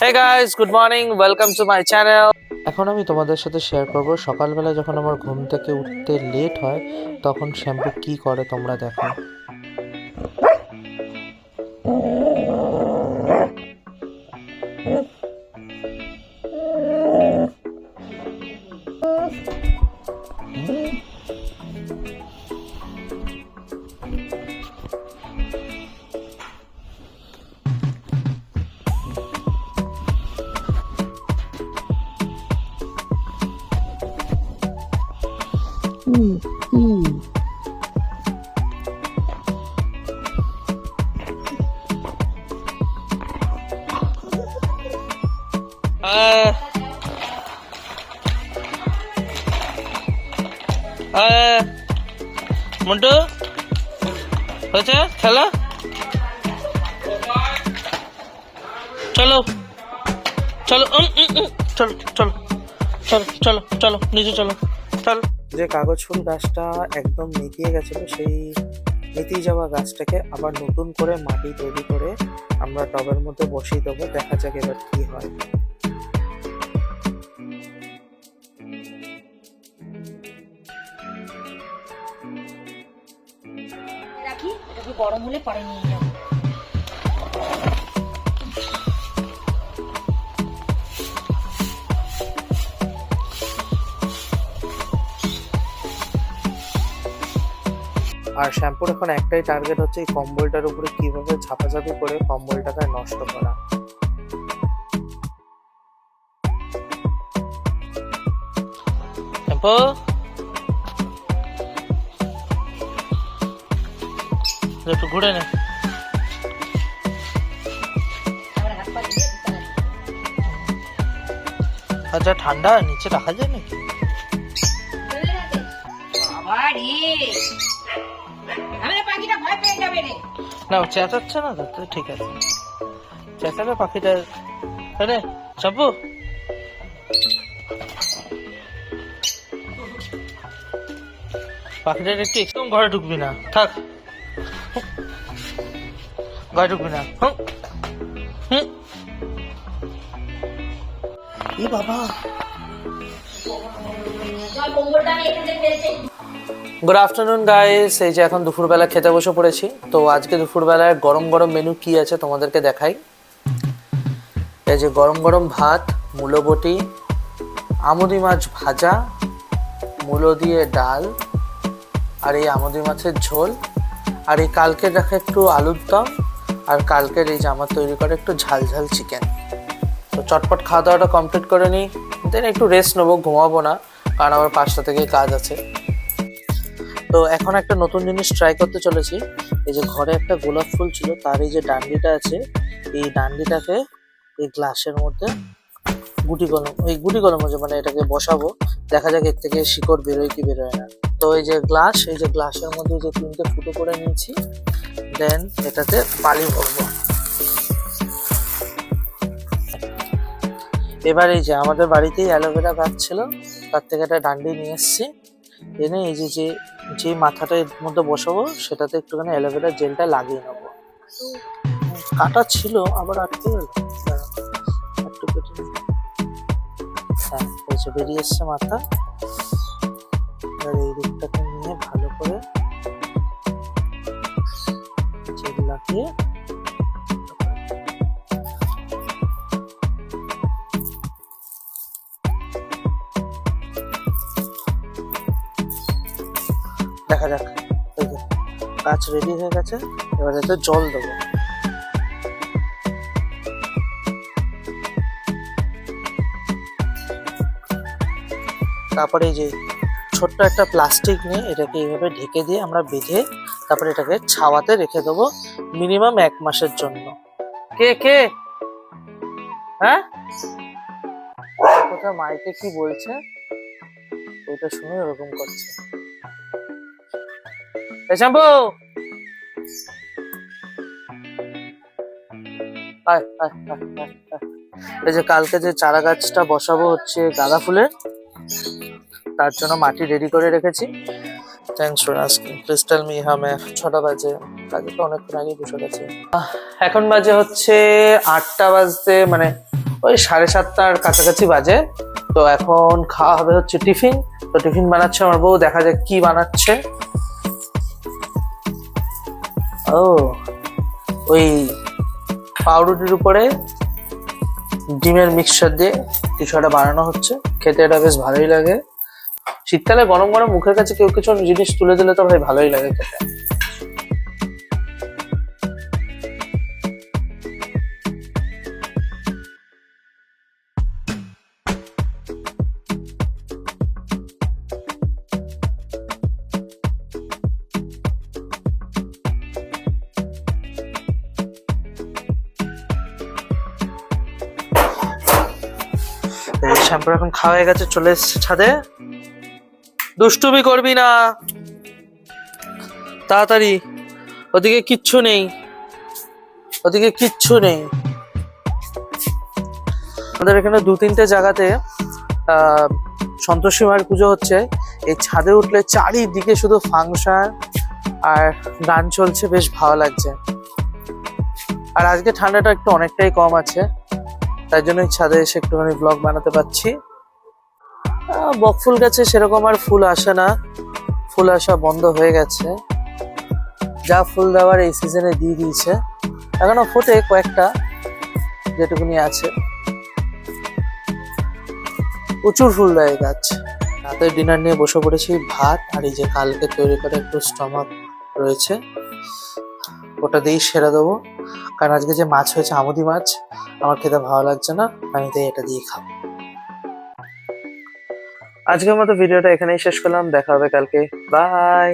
Hey guys good morning welcome to my channel এখন আমি তোমাদের সাথে শেয়ার করব, সকালবেলা যখন আমার ঘুম থেকে উঠতে লেট হয়, তখন শ্যাম্পু কি করে তোমরা দেখো। মন্টু, হয়েছে চলো চলো চলো চলো চলো চলো চলো চলো চলো। যে কাগজ ফুল গাছটা একদম মিটিয়ে গেছিল, সেই মিটিয়ে যাওয়া গাছটাকে আবার নতুন করে মাটি তৈরি করে আমরা টবের মধ্যে বসিয়ে দেবো, দেখা যাক এবার কি হয়। এটাকে গরম হলে পরে নিয়ে যাব। আর শ্যাম্পুর এখন একটাই টার্গেট হচ্ছে এই কম্বলটার উপরে কীভাবে ঝাপাঝাপি করে কম্বলটাকে নষ্ট করা। শ্যাম্পু? একটু ঘুরে নে। আচ্ছা ঠান্ডা নিচে রাখা যায় নাকি? না ও চেঁচাচ্ছে না তো তো ঠিক আছে। চেঁচাবে পাখিটা আরে চাপু পাখিটার একটু একদম ঘরে ঢুকবি না। থাক। ঢুকবি না বাবা। গুড আফটারনুন গাইস এই যে এখন দুপুরবেলা খেতে বসে পড়েছি তো আজকে দুপুরবেলায় গরম গরম মেনু কি আছে তোমাদেরকে দেখাই? এই যে গরম গরম ভাত মূলো বটি আমুদি মাছ ভাজা মূলো দিয়ে ডাল আর এই আমুদি মাছের ঝোল আর এই কালকে রাখা একটু আলুর দম আর কালকের এই আমার তৈরি করা একটু ঝাল ঝাল চিকেন তো চটপট খাওয়া দাওয়াটা কমপ্লিট করে নিই। দেন একটু রেস্ট নেব, ঘুমাবো না, কারণ আমার পাঁচটা থেকে কাজ আছে। তো এখন একটা নতুন জিনিস ট্রাই করতে চলেছি। এই যে ঘরে একটা গোলাপ ফুল ছিল, তার এই যে ডান্ডিটা আছে, এই ডান্ডিটাকে এই গ্লাসের মধ্যে গুটি কলম, এই গুটি কলম মানে এটাকে বসাবো। দেখা যাক এর থেকে শিকড় বেরোয় কি বেরোয় না। তো এই যে গ্লাস, এই যে গ্লাসের মধ্যে যে তিনটে ফুটো করে নিয়েছি দেন এটাতে বালি ভরবো। এবার এই যে আমাদের বাড়িতেই অ্যালোভেরা গাছ ছিল, তার থেকে একটা ডান্ডি নিয়ে এসেছি। এনে এই যে যে যে মাথাটা এর মধ্যে বসাবো, সেটাতে একটুখানি অ্যালোভেরা জেলটা লাগিয়ে নেব। কাটা ছিল, আবার আটকে হ্যাঁ এই যে বেরিয়ে এসছে মাথা। এই দিকটাকে জেল দেখা যাক। কাজ রেডি হয়ে গেছে, এবার এতে জল দেবো। তারপরে যে, ছোট্ট একটা প্লাস্টিক নিয়ে এটাকে এইভাবে ঢেকে দিয়ে আমরা বেঁধে তারপরে এটাকে ছাওয়াতে রেখে দেবো মিনিমাম এক মাসের জন্য। কে কে? হ্যাঁ? কোথায় মাইকে কি বলছে? ওইটা শুনে এরকম করছে। শ্যাম্পু। এই যে কালকে যে চারা গাছটা বসাবো হচ্ছে গাঁদা ফুলের, তার জন্য মাটি রেডি করে রেখেছি। Thanks for asking please me হামে ছটা বাজে। কাজে তো অনেকক্ষণ আগে বসে গেছে। এখন বাজে হচ্ছে আটটা বাজতে মানে ওই সাড়ে সাতটার কাছাকাছি বাজে। তো এখন খাওয়া হবে হচ্ছে টিফিন। তো টিফিন বানাচ্ছে আমার বউ, দেখা যাক কি বানাচ্ছে। ও, ওই পাউরুটির উপরে ডিমের মিক্সচার দিয়ে কিছু একটা বানানো হচ্ছে। খেতে এটা বেশ ভালোই লাগে। শীতকালে গরম গরম মুখের কাছে কেউ কিছু জিনিস তুলে দিলে তো ভাই ভালোই লাগে খেতে। শ্যাম্পু এখন খাওয়া হয়ে গেছে, চলে এসছে ছাদে। দুষ্টুমি করবি না। তাড়াতাড়ি, ওদিকে কিচ্ছু নেই। ওদিকে কিচ্ছু নেই। আমাদের এখানে দু তিনটে জায়গাতে সন্তোষী মায়ের পুজো হচ্ছে। এই ছাদে উঠলে চারিদিকে শুধু ফাংশন আর গান চলছে, বেশ ভালো লাগছে। আর আজকে ঠান্ডাটা একটু অনেকটাই কম আছে, তাই জন্য ছাদে এসে একটুখানি ব্লগ বানাতে পারছি। বকফুল গাছে সেরকম আর ফুল আসে না। ফুল আসা বন্ধ হয়ে গেছে। যা ফুল দেওয়ার এই সিজনে দিয়ে দিয়েছে। এখনও ফোটে কয়েকটা, যেটুকুনি আছে। প্রচুর ফুল দেয় গাছ। রাতের ডিনার নিয়ে বসে পড়েছি ভাত, আর এই যে কালকে তৈরি করে একটু স্টমাক রয়েছে। ওটা দিয়েই সেরে দেবো। কারণ আজকে যে মাছ হয়েছে, আমুদি মাছ, আমার খেতে ভালো লাগছে না, আমি তাই এটা দিয়ে খাব। আজকের মতো ভিডিওটা এখানেই শেষ করলাম। দেখা হবে কালকে। বাই